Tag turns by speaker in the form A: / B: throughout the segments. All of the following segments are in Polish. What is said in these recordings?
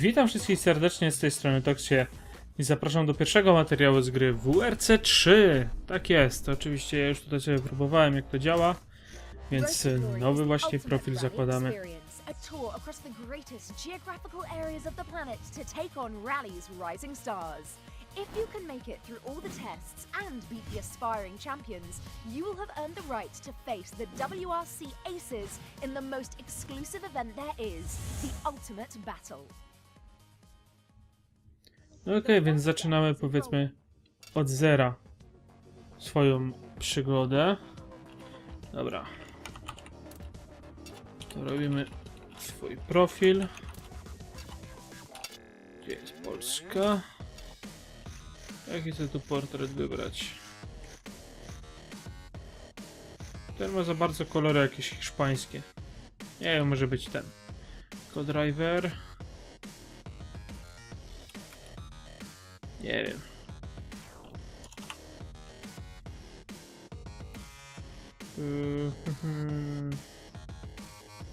A: Witam wszystkich serdecznie z tej strony Toksie i zapraszam do pierwszego materiału z gry WRC 3. Tak jest, oczywiście ja już tutaj sobie próbowałem jak to działa, więc e, nowy właśnie profil zakładamy.
B: If you can make it through all the tests and beat the aspiring champions, you will have earned the right to face the WRC Aces in the most exclusive event there is, the Ultimate Battle.
A: No okej, więc zaczynamy powiedzmy od zera swoją przygodę. Dobra. To robimy swój profil. Gdzie jest Polska? Jaki chcę tu portret wybrać? Ten ma za bardzo kolory jakieś hiszpańskie. Nie wiem, może być ten. Co-driver. Nie wiem. Hmm.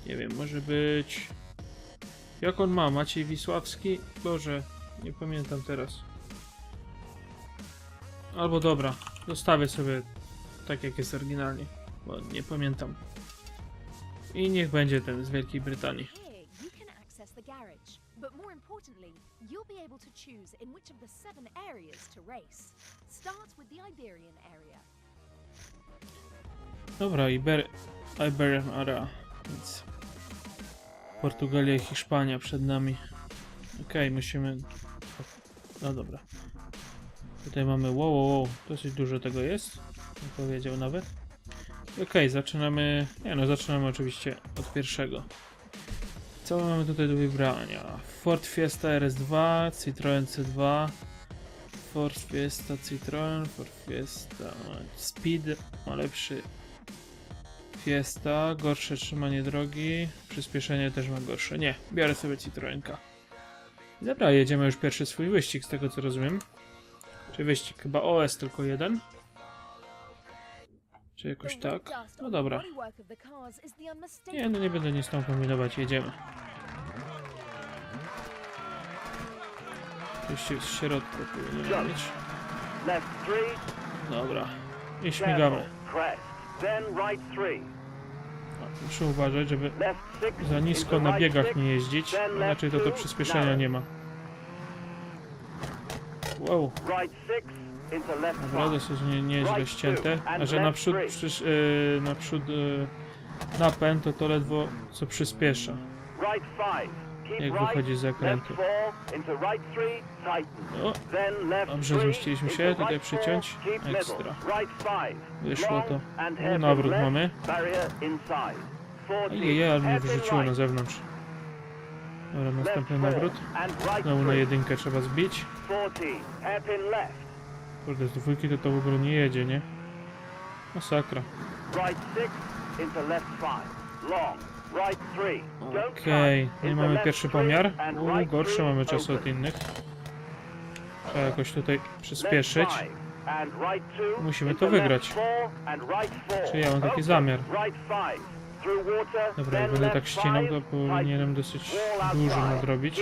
A: Nie wiem, może być. Jak on ma? Maciej Wisławski? Boże, nie pamiętam teraz. Albo dobra, zostawię sobie tak jak jest oryginalnie, bo nie pamiętam. I niech będzie ten z Wielkiej Brytanii.
B: Be able to choose in which of the seven areas to race. Start with the Iberian area.
A: Dobra, Iber Iberian Area, więc Portugalia i Hiszpania przed nami. Okej, musimy... No dobra. Tutaj mamy... Wow, wow, wow, dosyć dużo tego jest. Nie powiedział nawet. Okej, zaczynamy... Nie no, zaczynamy oczywiście od pierwszego. Co my mamy tutaj do wybrania? Ford Fiesta RS2, Citroen C2, Ford Fiesta Citroen, Ford Fiesta Speed ma lepszy Fiesta, gorsze trzymanie drogi, przyspieszenie też ma gorsze. Nie, biorę sobie Citroenka. Dobra, jedziemy już pierwszy swój wyścig, z tego co rozumiem. Czy wyścig? Chyba OS tylko jeden? Czy jakoś tak? No dobra. Nie, no nie będę nic tam kombinować, jedziemy. Wyścig z środka powinien mieć. Dobra. I śmigamy. Muszę uważać, żeby za nisko na biegach nie jeździć, inaczej to to
C: two,
A: przyspieszenia nie ma. Wow,
C: five,
A: dosyć nie, nieźle ścięte. A że naprzód, przysz, yy, naprzód yy, napęd to to ledwo co przyspiesza, jak wychodzi z zakrętu. O, Dobrze, zmieściliśmy się, tutaj przyciąć. Ekstra. Wyszło to. No, nawrót mamy.
C: barrier inside, 40,
A: Ojej, ale mnie wyrzuciło na zewnątrz. Dobra, następny nawrót. Znowu na jedynkę trzeba zbić.
C: 40, hairpin left,
A: Kurde, z dwójki to to w ogóle nie jedzie, nie? Masakra. Okej,
C: cut,
A: nie mamy pierwszy pomiar. U,
C: three,
A: mamy czasy od innych. Trzeba jakoś tutaj przyspieszyć. Musimy to wygrać.
C: four and right four.
A: Czy ja mam taki zamiar? Dobra, jak będę tak ścinał, to powinienem dosyć dużo nadrobić.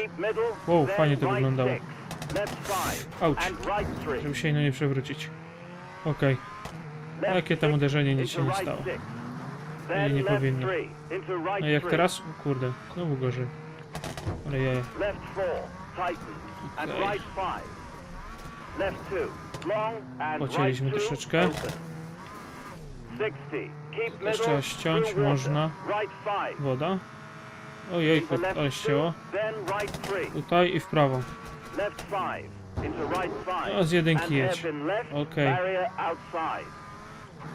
A: Wow, fajnie to wyglądało. Auć, żeby się ino nie przewrócić. Okej,
C: Left
A: jakie tam uderzenie, nic się nie stało. Nie,
C: Then
A: nie powinno. No i jak teraz? O kurde, znowu gorzej. Ale jaja. Okay. Pocięliśmy troszeczkę.
C: open. 60, keep
A: Też
C: middle,
A: trzeba ściąć, można. Woda. Ojej, ale ścięło. Tutaj i w prawo.
C: Left five, into right five.
A: O, z jedynki jedź. Okej.
C: outside.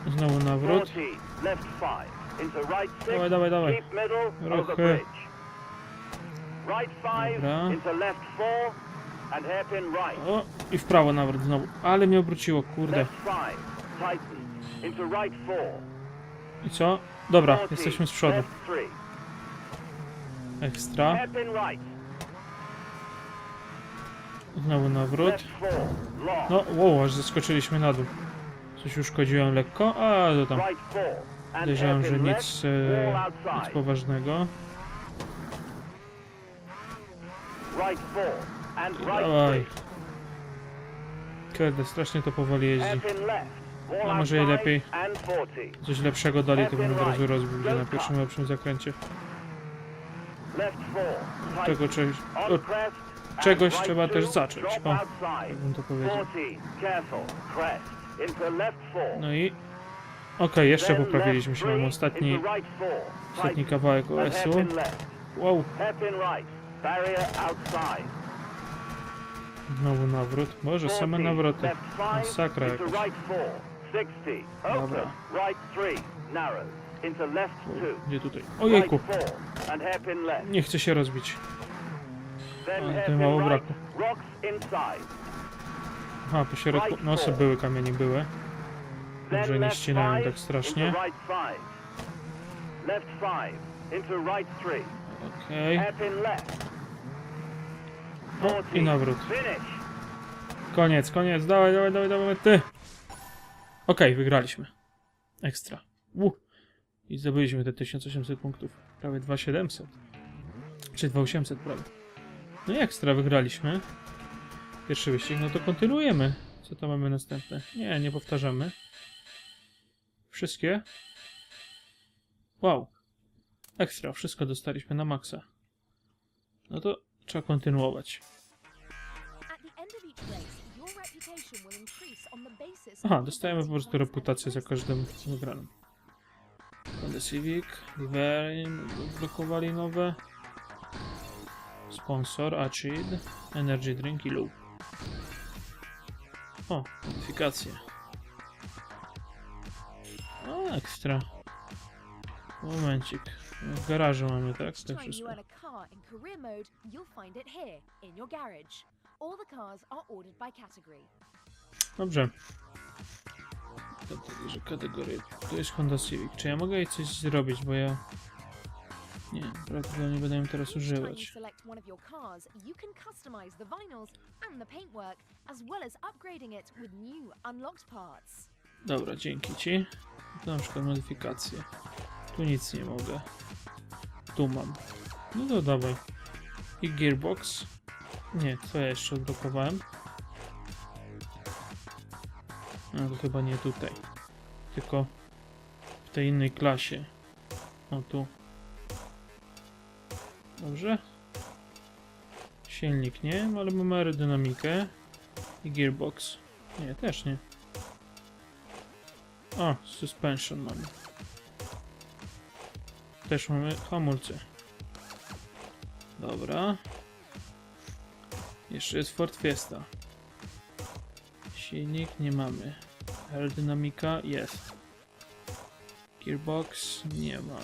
A: Znowu nawrót.
C: 40, left five, into right six,
A: Dawaj, dawaj, dawaj. Ruchy. Dobra. O, i w prawo nawrót znowu. Ale mnie obróciło, kurde. I co? Dobra,
C: 40,
A: jesteśmy z przodu. Ekstra. Znowu nawrót. No, wow, aż zaskoczyliśmy na dół. Coś uszkodziłem lekko, a to tam. Podejrzewam, że nic, e, nic poważnego.
C: right 4, and right
A: Dawaj.
C: 3.
A: Kurde, strasznie to powoli jeździ. No, może i lepiej.
C: And 40.
A: Coś lepszego dali, to bym od razu rozbił na pierwszym lepszym zakręcie.
C: Left 4. Tight.
A: Tego czegoś, Czegoś trzeba też zacząć. O, tak bym to powiedział.
C: 40. Careful. Crest. Into left 4.
A: No i... Okej, jeszcze
C: Then
A: poprawiliśmy się.
C: Three,
A: ostatni,
C: into right 4.
A: ostatni kawałek OS-u. Wow, znowu nawrót. Boże, same
C: 40,
A: nawroty.
C: Left 5
A: Masakra jakaś.
C: right 4. 60. Open.
A: Dobra.
C: Right 3. Narrow. Into left 2.
A: Gdzie tutaj? Ojejku,
C: Right 4. And hairpin left.
A: nie chce się rozbić. Tutaj
C: hairpin
A: mało
C: inside.
A: Aha, środku, no co były kamienie, były. Dobrze, nie ścinają tak strasznie.
C: Into right 5. Left 5. Into right 3.
A: Okej.
C: Hairpin left.
A: O, i
C: 40.
A: nawrót. Koniec, koniec, dawaj, dawaj, dawaj, dawaj, ty! Okej, wygraliśmy. Ekstra. Uh. I zdobyliśmy te 1800 punktów. Prawie 2700. Czy 2800 prawie. No i ekstra, wygraliśmy. Pierwszy wyścig, no to kontynuujemy. Co to mamy następne? Nie, nie powtarzamy. Wszystkie? Wow. Ekstra, wszystko dostaliśmy na maksa. No to trzeba kontynuować. Aha, dostajemy po prostu reputację za każdym wygranym. Honda Civic, Livery, blokowali nowe. Sponsor, Achid, Energy Drink i Loop. O, modyfikacje. O, ekstra. Momencik. W garażu mamy, tak? To
B: you
A: wszystko. Dobrze. Dlatego, że kategorie. To jest Honda Civic. Czy ja mogę jej coś zrobić, bo ja. Nie, prawdopodobnie będę ją teraz używać.
B: select one of your cars, you can customize the vinyls and the paintwork, as well as upgrading it with new unlocked parts.
A: Dobra, dzięki ci. To na przykład modyfikacje. Tu nic nie mogę. Tu mam. No to dawaj. I gearbox. Nie, co ja jeszcze odblokowałem? No to chyba nie tutaj. Tylko w tej innej klasie. O tu. Dobrze. Silnik nie, ale mamy aerodynamikę. I gearbox. Nie, też nie. O, suspension mamy. Też mamy hamulce. Dobra. Jeszcze jest Ford Fiesta. Silnik nie mamy. Aerodynamika jest. Gearbox nie ma.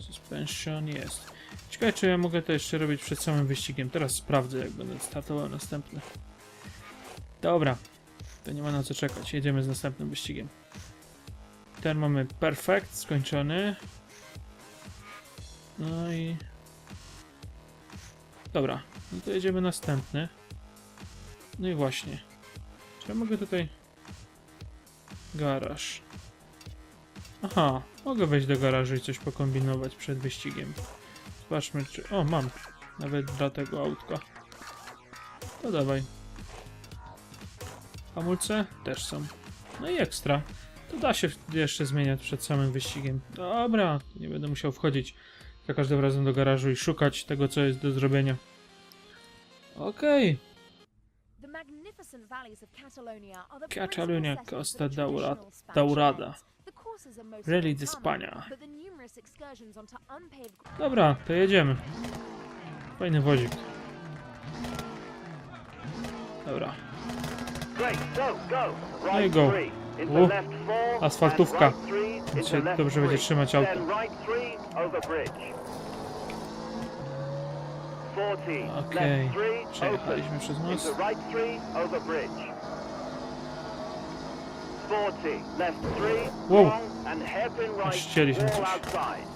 A: Suspension jest. Ciekawe czy ja mogę to jeszcze robić przed samym wyścigiem. Teraz sprawdzę jak będę startował następny. Dobra. To nie ma na co czekać. Jedziemy z następnym wyścigiem. Ten mamy perfekt, skończony. No i... Dobra, no to jedziemy następny. No i właśnie. Czy ja mogę tutaj... Garaż. Aha, mogę wejść do garażu i coś pokombinować przed wyścigiem. Zobaczmy czy... O, mam. Nawet dla tego autka. To dawaj. Hamulce też są. No i ekstra. To da się jeszcze zmieniać przed samym wyścigiem. Dobra, nie będę musiał wchodzić za każdym razem do garażu i szukać tego, co jest do zrobienia. Okej,
B: of Catalonia are the
A: Catalonia
B: principal
A: Costa Daurada. de
B: common,
A: Spania. Dobra, to jedziemy. Fajny wozik. Dobra. No i go. U,
C: four.
A: asfaltówka.
C: Left
A: dobrze będzie trzymać auto. Okej.
C: Open.
A: przejechaliśmy przez most.
C: Into right three over bridge. 40. Left three.
A: Wow.
C: Wall
A: coś.
C: outside.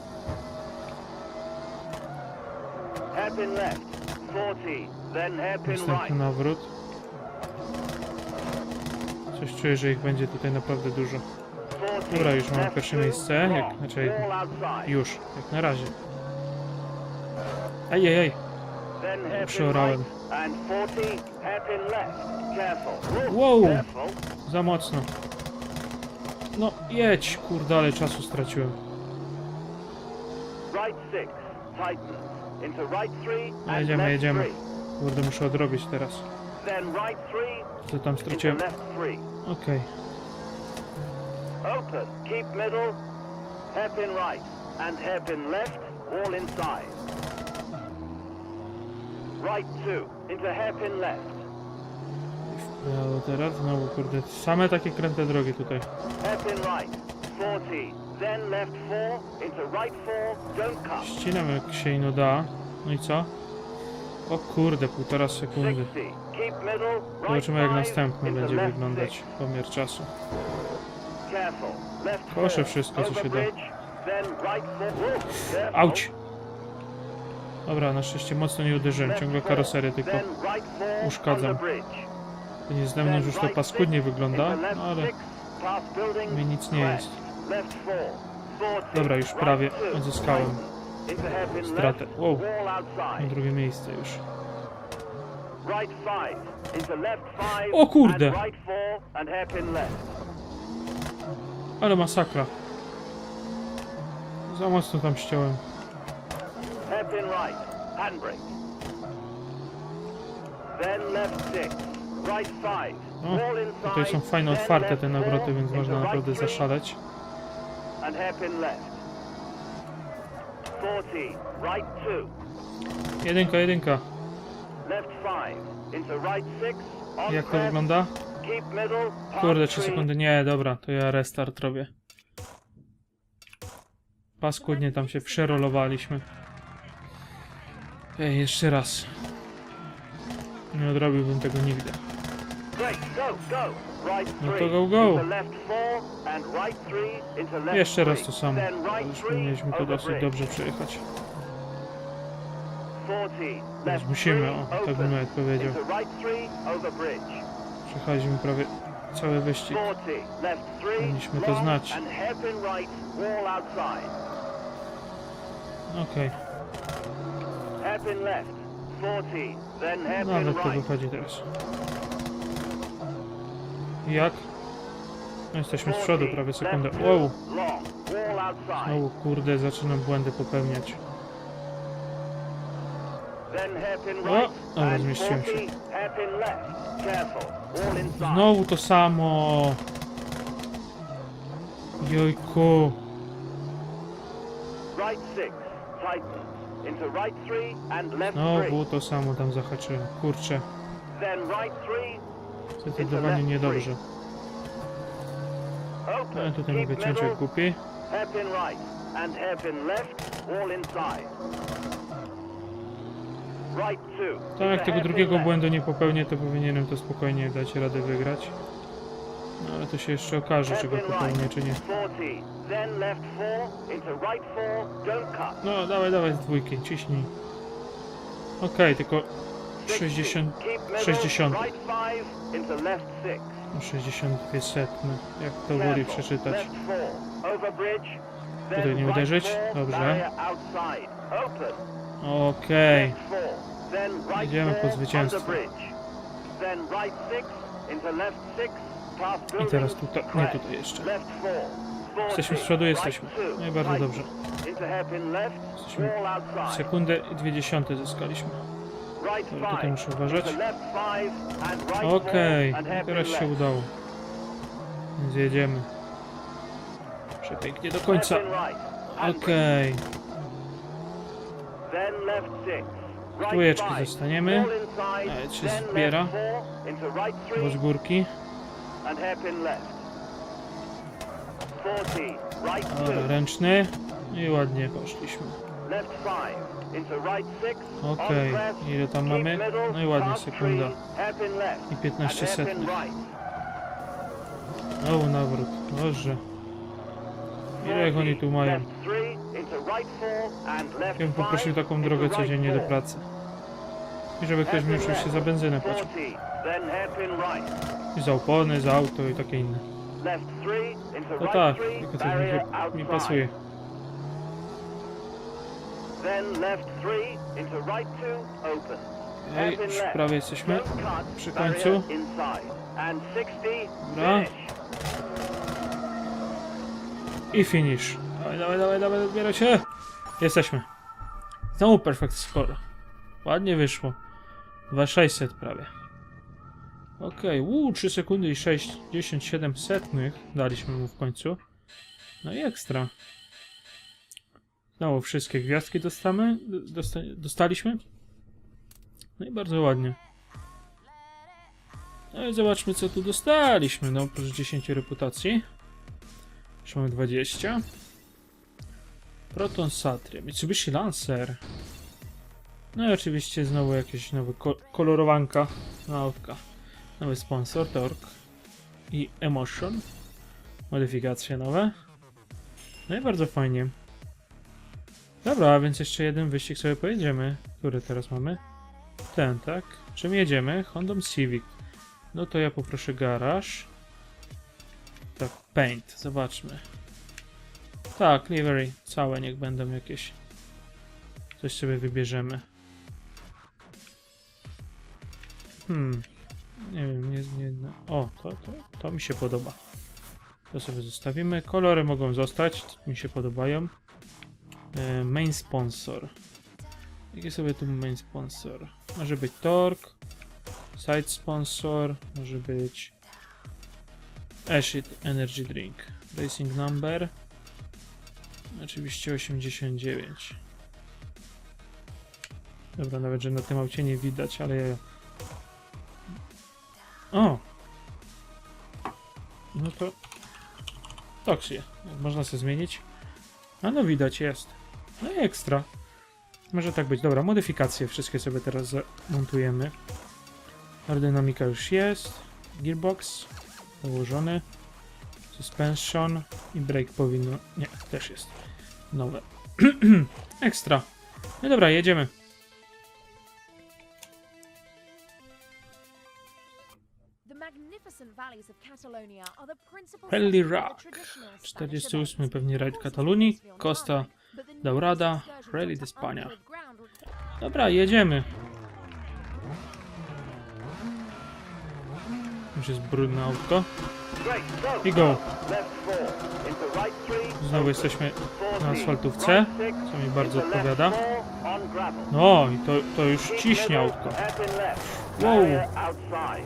C: Hairpin left. 40. Then hairpin
A: Następny nawrót. Coś czuję, że ich będzie tutaj naprawdę dużo.
C: 40.
A: Dobra, już mamy pierwsze miejsce, jak- znaczy-. Już, jak na razie. Ejejej,
C: Then hairpin
A: przeorałem.
C: right. and 40, hairpin left. Careful. Ooh,
A: Wow. Za mocno. No, jedź, kurde, ale czasu straciłem.
C: Right 6, tightens. Into right 3
A: No, jedziemy, jedziemy.
C: 3.
A: Kurde, muszę odrobić teraz.
C: Then right 3
A: Co tam straciłem?
C: left 3.
A: Okej.
C: Open, keep middle, hairpin right, and hairpin left, all inside. Right 2, into hairpin left,
A: Prawo teraz, znowu kurde, same takie kręte drogi tutaj.
C: hairpin right, 40, then left 4, into right 4, don't cut.
A: Ścinam jak się ino da. No i co? O kurde, półtora sekundy.
C: 60, keep middle, right
A: Zobaczymy jak
C: 5,
A: następny
C: into
A: będzie
C: left
A: wyglądać
C: 6.
A: pomiar czasu.
C: Careful, left
A: Proszę
C: 4,
A: wszystko, co
C: over
A: się da.
C: bridge, then right 4, Ooh, careful.
A: Auć! Dobra, na szczęście mocno nie uderzyłem, ciągle karoserię tylko.
C: then right 4
A: uszkadzam. To nie z zewnątrz już to paskudnie wygląda, no ale mi nic nie jest. Dobra, już prawie odzyskałem stratę. Wow, na drugie miejsce już.
C: O
A: kurde! Ale masakra. Za mocno tam ściąłem.
C: Hairpin right, handbrake. Then left six, right five.
A: No, Tutaj są fajne, otwarte
C: left
A: te nawroty, więc można naprawdę zaszaleć.
C: And hairpin left. 40, right two,
A: Jedynka, jedynka.
C: left into right
A: Jak to wygląda? Kurde, 3
C: tree,
A: sekundy. Nie, dobra, to ja restart robię. Paskudnie tam się przerolowaliśmy. Ej, jeszcze raz. Nie odrobiłbym tego nigdy. No to go, go. Jeszcze raz to samo. Już powinniśmy to dosyć dobrze przejechać.
C: 40,
A: Teraz
C: left
A: musimy, o, tak bym nawet powiedział. Przejechaliśmy prawie cały wyścig.
C: 40, left three,
A: Powinniśmy to znać. Okej,
C: Hairpin left, 40, then hairpin
A: nawet to
C: right.
A: wychodzi teraz. Jak? No, jesteśmy z przodu
C: 40,
A: prawie sekundę. Wow! Znowu kurde, zaczynam błędy popełniać. O, dobra,
C: and
A: zmieściłem się.
C: 40, hairpin left. Careful, all inside.
A: Znowu to samo! Jojku!
C: Right six, tighten. Three.
A: Znowu to samo tam zahaczyłem. Kurczę, zdecydowanie niedobrze. Ale tutaj mogę. Tam jak
C: into
A: tego drugiego błędu nie popełnię, to powinienem to spokojnie dać radę wygrać. No ale to się jeszcze okaże, czy go popełnię, czy nie.
C: 40, then left four, into right four, don't cut.
A: No, dawaj, dawaj z dwójki, ciśnij. Okej, tylko 60... 60.
C: Right five, into left six.
A: no, 62 setne, jak to woli przeczytać. Tutaj nie uderzyć? Dobrze. Okej,
C: right
A: Idziemy po zwycięstwo. I teraz tutaj, nie tutaj jeszcze.
C: Left four, 40,
A: Jesteśmy z przodu, jesteśmy. No i bardzo dobrze. Jesteśmy. Sekundę i dwie dziesiąte zyskaliśmy. Dobra, tutaj muszę uważać. Okej,
C: hairpin
A: teraz się udało. Więc jedziemy. Przepięknie do końca. Okej.
C: Right
A: Trójeczki zostaniemy. Ale się zbiera. z górki.
C: And hairpin left. 40, right
A: Dobra,
C: two,
A: ręczny. I ładnie poszliśmy.
C: left into right
A: Okej, ile tam mamy? No i ładnie, sekunda. I 15
C: and hairpin
A: setnych. Znowu nawrót. Boże. Ile ich oni tu
C: 40,
A: mają? Ja bym poprosił taką drogę codziennie do pracy. I żeby ktoś mi oczywiście za benzynę płacił.
C: 40, then hairpin right.
A: I za opony, za auto i takie inne. No tak, tylko coś mi, mi pasuje.
C: Open.
A: Okej, już prawie jesteśmy przy końcu.
C: inside. And 60,
A: Dobra. I finish. Dawaj, dawaj, dawaj, dawaj, odbiera się. Jesteśmy. Znowu perfect score. Ładnie wyszło. 2600 prawie. Okej, okay. 3 sekundy i 67 setnych daliśmy mu w końcu. No i ekstra. Znowu wszystkie gwiazdki dostamy, dosta dostaliśmy. No i bardzo ładnie. No i zobaczmy co tu dostaliśmy. No oprócz 10 reputacji. Już mamy 20. Proton Satria, Mitsubishi Lancer. No i oczywiście znowu jakieś nowe ko kolorowanka na autka. Nowy sponsor, Torque i Emotion. Modyfikacje nowe. No i bardzo fajnie. Dobra, więc jeszcze jeden wyścig sobie pojedziemy. Który teraz mamy? Ten, tak? Czym jedziemy? Hondą Civic. No to ja poproszę garaż. Tak, paint, zobaczmy. Tak, livery, całe niech będą jakieś. Coś sobie wybierzemy. Hmm, nie wiem, nie, nie, no. O, to, to, to mi się podoba. To sobie zostawimy. Kolory mogą zostać, mi się podobają. E, main sponsor. Jaki sobie tu main sponsor? Może być Torque. Side sponsor. Może być Ashit Energy Drink. Racing number. Oczywiście 89. Dobra, nawet że na tym aucie nie widać, ale ja... O! No to... Toksję. Można sobie zmienić. A no widać, jest. No i ekstra. Może tak być. Dobra, modyfikacje wszystkie sobie teraz zamontujemy. Aerodynamika już jest. Gearbox położony. Suspension i brake powinno... Nie, też jest. Nowe. Ekstra. No dobra, jedziemy.
B: The
A: Rock.
B: traditional Spanish
A: 48
B: events.
A: pewnie rajd
B: on
A: Costa
B: numerous excursions
A: Rally
B: onto
A: de Spania.
B: unpaved ground require-
A: Dobra, jedziemy. Już jest brudne autko. I go. Znowu jesteśmy
C: 40,
A: na asfaltówce, co mi bardzo odpowiada. No i to, to już ciśnie autko. Wow.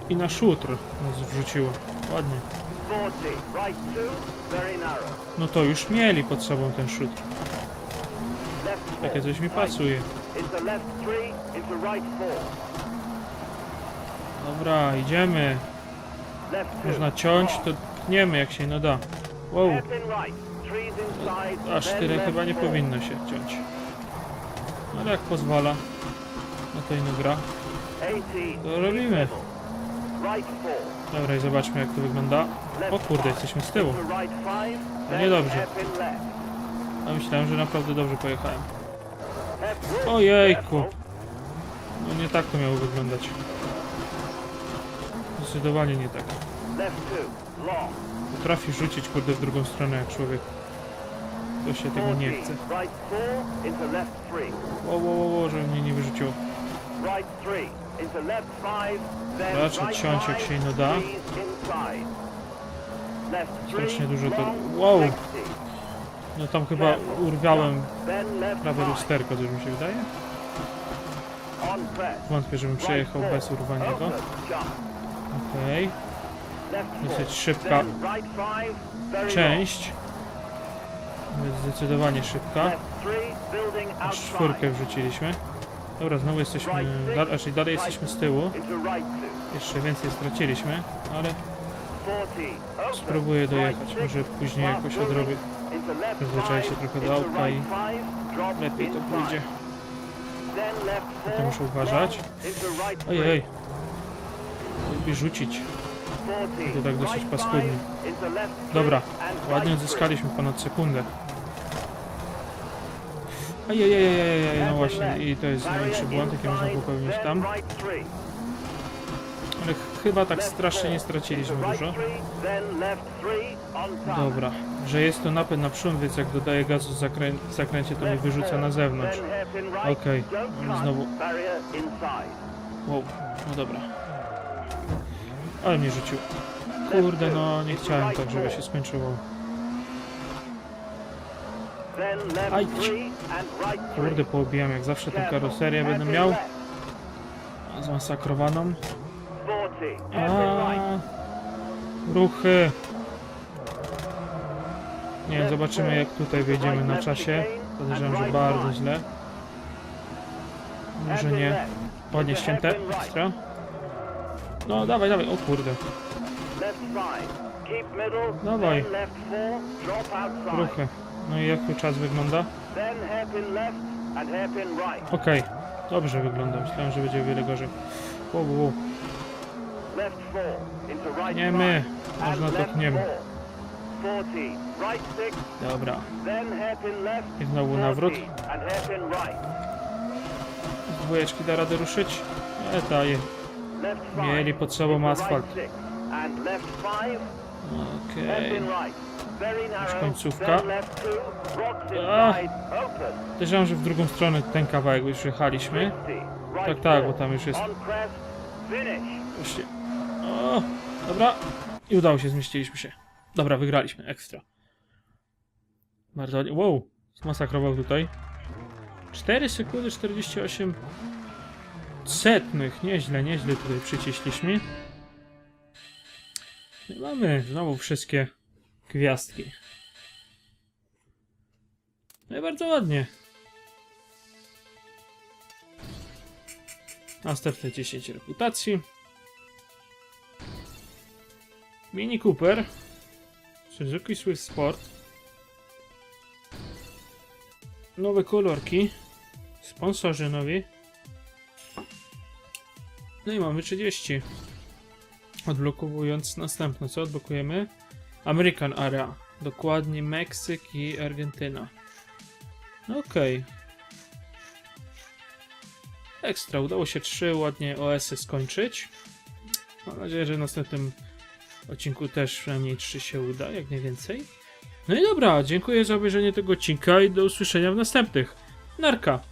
A: I na szutr nas wrzuciło. Ładnie.
C: 40, right two, very narrow.
A: No to już mieli pod sobą ten szutr. Takie coś mi pasuje. Dobra, idziemy. Można ciąć, to tniemy jak się no da. Wow, aż tyle chyba nie powinno się ciąć. No ale jak pozwala na to ino gra.
C: 80,
A: To robimy. Dobra i zobaczmy jak to wygląda. O kurde, jesteśmy z tyłu. To
C: then
A: niedobrze. A myślałem, że naprawdę dobrze pojechałem. Ojejku. No nie tak to miało wyglądać. Zdecydowanie nie tak. Potrafi rzucić kurde w drugą stronę jak człowiek. To się tego nie
C: 40,
A: chce.
C: Right four, into left three.
A: Wo, wo, wo, wo, żeby mnie nie wyrzuciło. Raczej ciąć jak się ino da. Strasznie dużo to- wow.
C: 60.
A: No tam chyba urwałem prawe lusterko, coś mi się wydaje. Wątpię, żebym przejechał bez urwania go. Okej.
C: Left
A: Dosyć szybka część. Zdecydowanie szybka. Aż czwórkę wrzuciliśmy. Dobra, znowu jesteśmy, raczej dalej jesteśmy z tyłu. Jeszcze więcej straciliśmy, ale
C: 40, open.
A: spróbuję dojechać. Może później jakoś odrobię. Przyzwyczaiję się trochę do
C: right
A: i lepiej to pójdzie.
C: Four,
A: muszę uważać. Ojej, lubi rzucić.
C: 40,
A: To tak dosyć paskudnie. Dobra, ładnie odzyskaliśmy ponad sekundę. Ajajajajajaj, no właśnie, i to jest największy błąd, jaki można popełnić tam. Ale ch- chyba tak strasznie nie straciliśmy dużo. Dobra, że jest to napęd na przód, więc jak dodaję gazu w zakrę w zakręcie, to mnie wyrzuca na zewnątrz. Okej, mamy znowu Wow, no dobra. Ale mnie rzucił. Kurde, no nie chciałem tak, żeby się skończyło. Aj. Kurde, poobijam jak zawsze tę karoserię będę miał. Zmasakrowaną.
C: 40.
A: A, ruchy. Nie zobaczymy jak tutaj wyjdziemy na czasie. Podejrzewam, że bardzo źle. Może nie. Ładnie ścięte. Ekstra. No, dawaj, dawaj. O kurde. Dawaj. Ruchy. No i jak tu czas wygląda? Okej. Dobrze wygląda. Myślałem, że będzie o wiele gorzej. Wow, wow, Nie my. Można to
C: left
A: pniemy.
C: four. 40. Right six.
A: Dobra. I znowu
C: 40.
A: nawrót.
C: Right.
A: Dwójeczki da radę ruszyć? E, daje. Mieli pod sobą asfalt. Okej.
C: Hairpin narrow.
A: końcówka.
C: Then left two. Rocks
A: A.
C: inside. Open.
A: Podejrzewam, że w drugą stronę ten kawałek już jechaliśmy.
C: 50. Right
A: Tak, tak, bo tam już jest. Właśnie. O, dobra. I udało się, zmieściliśmy się. Dobra, wygraliśmy. Ekstra. Bardzo ładnie. Wow, zmasakrował tutaj. 4 sekundy 48 setnych. Nieźle, nieźle tutaj przyciśliśmy. I mamy znowu wszystkie gwiazdki. No i bardzo ładnie. Następne 10 reputacji. Mini Cooper. Suzuki Swift Sport. Nowe kolorki. Sponsorzy nowi. No i mamy 30. Odblokowując następne, co odblokujemy? American Area. Dokładnie Meksyk i Argentyna. No okej. Ekstra, udało się trzy ładnie OS-y skończyć. Mam nadzieję, że w następnym odcinku też przynajmniej 3 się uda, jak nie więcej. No i dobra, dziękuję za obejrzenie tego odcinka i do usłyszenia w następnych. Narka!